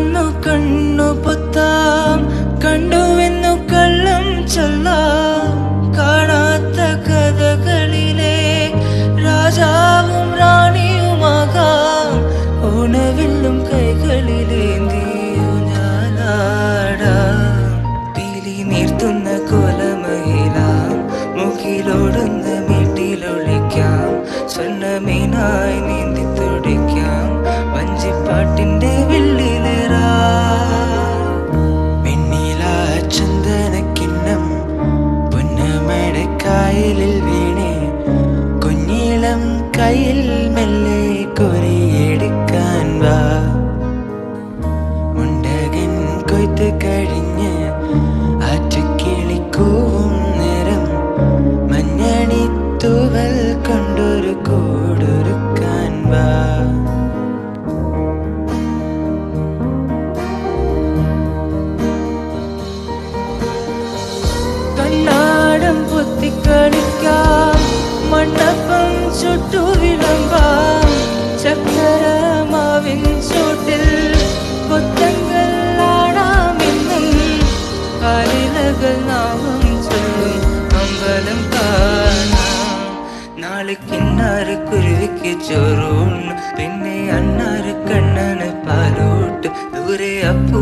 വന്നു കണ്ണു പൊത്താം. കണ്ടുവെന്നു കള്ളം ചൊല്ലാം. കാണാത്ത കഥകളിലെ രാജാവും റാണിയുമാകാം. ഓണവില്ലും കൈകളിലേന്തിയോ ഞാനാടാം. പീലി നീർത്തുന്ന കോലമഹിലാം മുഖിലോടുന്ന വീട്ടിലൊളിക്കാം. സ്വർണമീനായി നീന്തി വീണേ. കുഞ്ഞിളം കയ്യിൽ മെല്ലെ കൊരിയെടുക്കാൻ വാ. മുണ്ടകൻ കൊയ്ത്ത് കഴിഞ്ഞ് ആറ്റുകിളിക്കൂവും നിറം. മഞ്ഞണി തൂവൽ കൊണ്ടൊരു കൂടൊരുക്കാൻ വാ. കണ്ണാടം പൊത്തിക്കളിക്കാം காலம் காணா. நாளைக்கு இன்னாரு குருவிக்கு சோறும் பெண்ணை அன்னாரு கண்ணனு பாலோட்டு தூரே அப்போ